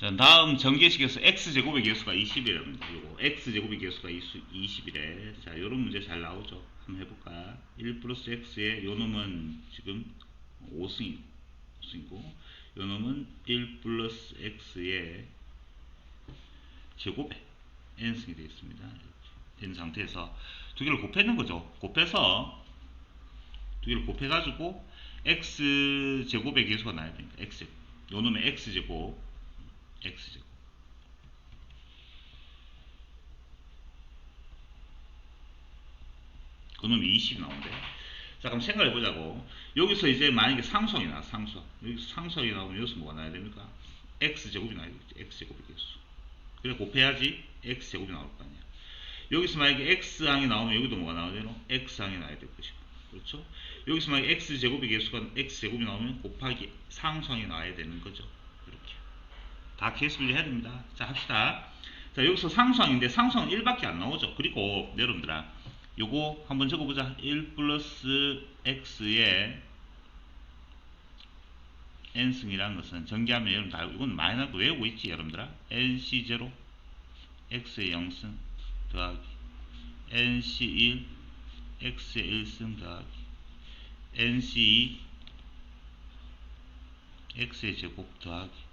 자, 다음 전개식에서 x제곱의 개수가 20이랍니다. 요거 x제곱의 개수가 20이래. 자, 요런 문제 잘 나오죠. 한번 해볼까? 1 플러스 x의 요 놈은 지금 5승이, 5승이고, 요 놈은 1 플러스 x의 제곱에 n승이 되겠습니다. 이렇게 된 상태에서 두 개를 곱했는 거죠. 곱해서 두 개를 곱해가지고 x 제곱의 개수가 나야 됩니다. x 요 놈의 x 제곱 x제곱 그놈이 20이 나오는데. 자 그럼 생각해 보자고. 여기서 이제 만약에 상수항이 나와 상수항 여기서 상수항이 나오면 여기서 뭐가 나야 됩니까? X제곱이 나야 되겠지 x제곱의 개수 그래 곱해야지 x제곱이 나올 거 아니야. 여기서 만약에 x항이 나오면 여기도 뭐가 나와야 되노? X항이 나야 될 것이고. 그렇죠? 여기서 만약에 x제곱의 개수가 x제곱이 나오면 곱하기 상수항이 나와야 되는 거죠 다 계수를 해야 됩니다. 자, 합시다. 자, 여기서 상수항인데 상수항은 1밖에 안 나오죠. 그리고 여러분들아, 요거 한번 적어보자. 1 플러스 x의 n승이라는 것은 전개하면 여러분 다 이건 나고 외우고 있지 여러분들아. nc0 x의 0승 더하기 nc1 x의 1승 더하기 nc2 x의 제곱 더하기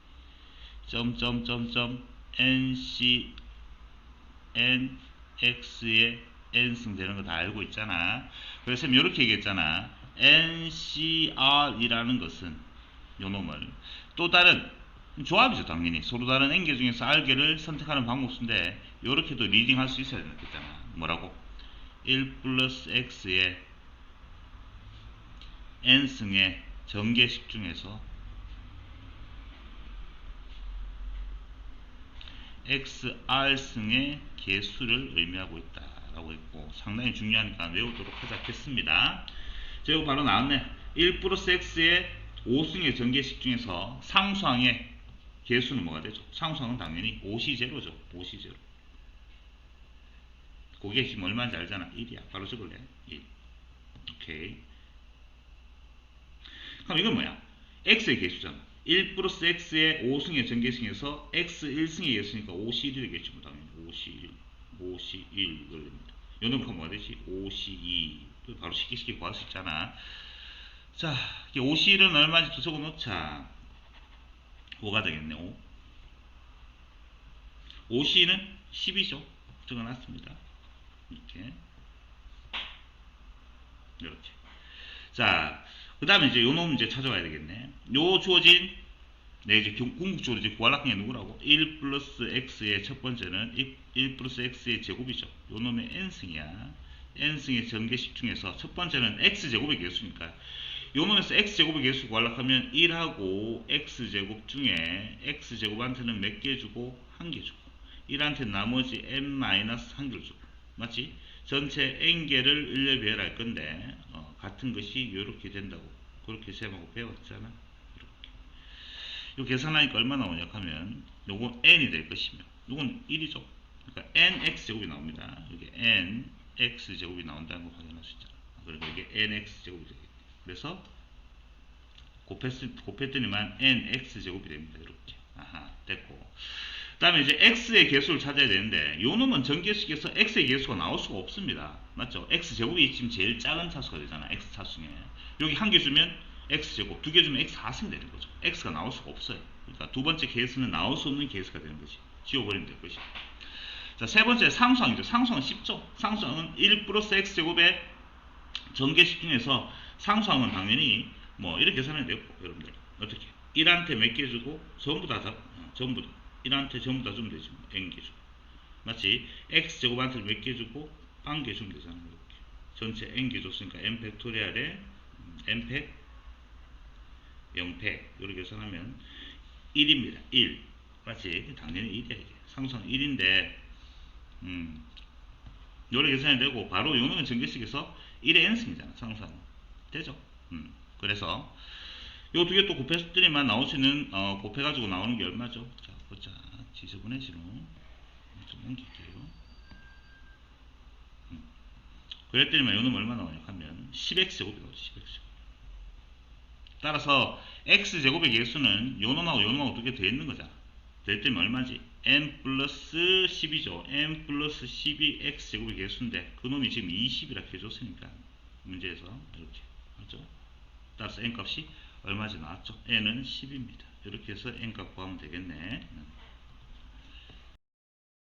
점점점점 nc n x의 n승 되는 거 다 알고 있잖아. 그래서 이렇게 얘기했잖아. ncr이라는 것은 요 놈을 또 다른 조합이죠 당연히 서로 다른 n개 중에서 r개를 선택하는 방법인데 이렇게도 리딩할 수 있어야 되겠잖아. 뭐라고? 1 플러스 x의 n승의 전개식 중에서 XR승의 개수를 의미하고 있다라고 했고 상당히 중요하니까 외우도록 하자겠습니다. 자, 이거 바로 나왔네. 1 플러스 X의 5승의 전개식 중에서 상수항의 개수는 뭐가 되죠? 상수항은 당연히 5시 제로죠. 5시 제로. 그게 지금 얼마인지 알잖아. 1이야. 바로 적을래. 1. 오케이. 그럼 이건 뭐야? X의 개수잖아. 1 플러스 x의 5승의 전개승에서 x 1승의 개수니까 5시 1이 되겠죠. 뭐 당연히 5시 1, 5시 1 걸립니다. 요놈 그럼 뭐가 되지? 5시 2. 바로 쉽게 쉽게 구할 수 있잖아. 자, 이게 5시 1은 얼마인지 또 적어 놓자. 5가 되겠네. 5. 5시 1은 10이죠. 적어 놨습니다. 이렇게. 이렇게. 자, 그 다음에 이제 요놈 이제 찾아와야 되겠네. 요 주어진, 네, 이제 경- 궁극적으로 이제 구할 학경이 누구라고? 1 플러스 x의 첫 번째는 1 플러스 x의 제곱이죠. 요 놈의 n승이야. n승의 전개식 중에서 첫 번째는 x제곱의 개수니까. 요 놈에서 x제곱의 개수 구하려고 하면 1하고 x제곱 중에 x제곱한테는 몇 개 주고 한 개 주고 1한테 나머지 n-한 개를 주고 맞지? 전체 n개를 일렬 배열할 건데 어, 같은 것이 이렇게 된다고 그렇게 셈하고 배웠잖아 이렇게. 요 계산하니까 얼마 나오냐 하면 요건 n이 될 것이며 요건 1이죠. 그러니까 nx 제곱이 나옵니다. 여기 nx 제곱이 나온다는 거 확인할 수 있잖아. 그리고 이게 nx 제곱이 되겠네 그래서 곱했을, 곱했더니만 nx 제곱이 됩니다 이렇게. 아하 됐고 그 다음에 이제 x의 개수를 찾아야 되는데 요 놈은 전개식에서 x의 개수가 나올 수가 없습니다. 맞죠? x제곱이 지금 제일 작은 차수가 되잖아. x 차수에. 여기 한 개 주면 x제곱, 두 개 주면 x 4승 되는 거죠. x가 나올 수가 없어요. 그러니까 두 번째 개수는 나올 수 없는 개수가 되는 거지. 지워버리면 될 것이. 자, 세 번째 상수항이죠. 상수항은 쉽죠. 상수항은 1 플러스 x제곱의 전개식 중에서 상수항은 당연히 뭐 이렇게 계산해야 되고 여러분들 어떻게 1한테 몇 개 주고 전부 다 잡, 어, 전부 다 1한테 전부 다 주면 되지 뭐. n개 주고 마치 x제곱한테 몇 개 주고 빵개 주면 되잖아 이렇게. 전체 n개 줬으니까 n 팩토리얼에 음, n팩 0팩 이렇게 계산하면 1입니다 1 맞지 당연히 1이야 이게. 상수항 1인데 음 요렇게 계산이 되고 바로 요놈의 전개식에서 1의 n승이잖아 상수항 되죠? 음 그래서 요 두 개 또 곱했더니만 나올 수 있는 어, 곱해가지고 나오는 게 얼마죠? 보자. 지저분해지로 좀 옮길게요. 음. 그랬더니만 요놈 얼마 나오냐 하면 10x제곱이 나오죠. 10x제곱. 따라서 x제곱의 개수는 요놈하고 요놈하고 어떻게 되어 있는 거잖아. 더했더니 얼마지? n 플러스 10이죠. n 플러스 12x제곱의 개수인데 그놈이 지금 20이라 해줬으니까 문제에서 이렇게 하죠. 따라서 n값이 얼마지 나왔죠? n은 10입니다. 이렇게 해서 n 갖고 하면 되겠네.